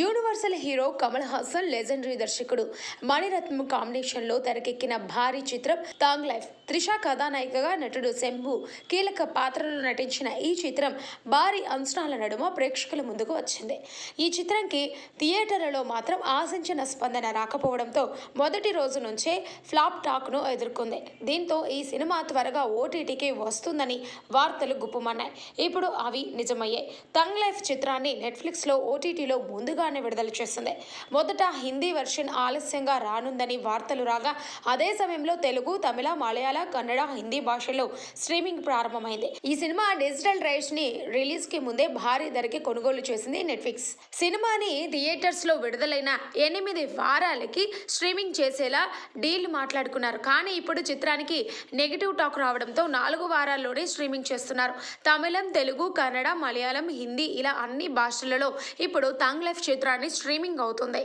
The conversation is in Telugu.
Universal hero Kamal Haasan legendary దర్శకుడు మణిరత్నం కాంబినేషన్లో తెరకెక్కిన భారీ చిత్రం తాంగ్ లైఫ్. త్రిష కథానాయికగా నటుడు శంభు కీలక పాత్రలో నటించిన ఈ చిత్రం భారీ అంచనాల నడుమ ప్రేక్షకుల ముందుకు వచ్చింది. ఈ చిత్రంకి థియేటర్లలో మాత్రం ఆశించిన స్పందన రాకపోవడంతో మొదటి రోజు నుంచే ఫ్లాప్ టాక్ను ఎదుర్కొంది. దీంతో ఈ సినిమా త్వరగా ఓటీటీకి వస్తుందని వార్తలు గుప్పమన్నాయి. ఇప్పుడు అవి నిజమయ్యాయి. తంగ్ లైఫ్ చిత్రాన్ని నెట్ఫ్లిక్స్లో ఓటీటీలో ముందుగా చిత్రాన్ని విడుదల చేసింది. మొదట హిందీ వెర్షన్ ఆలస్యంగా రానుందని వార్తలు రాగా అదే సమయంలో తెలుగు తమిళ మలయాళ కన్నడ హిందీ భాషల్లో స్ట్రీమింగ్ ప్రారంభమైంది. ఈ సినిమా డిజిటల్ రైట్స్ని రిలీజ్కి ముందే భారీ ధరకి కొనుగోలు చేసింది నెట్ఫ్లిక్స్. సినిమాని థియేటర్స్లో విడుదలైన ఎనిమిది వారాలకి స్ట్రీమింగ్ చేసేలా డీల్ మాట్లాడుకున్నారు. కానీ ఇప్పుడు చిత్రానికి నెగిటివ్ టాక్ రావడంతో నాలుగు వారాల్లోనే స్ట్రీమింగ్ చేస్తున్నారు. తమిళం తెలుగు కన్నడ మలయాళం హిందీ ఇలా అన్ని భాషలలో ఇప్పుడు తంగ్ లైఫ్ చిత్రాన్ని స్ట్రీమింగ్ అవుతుంది.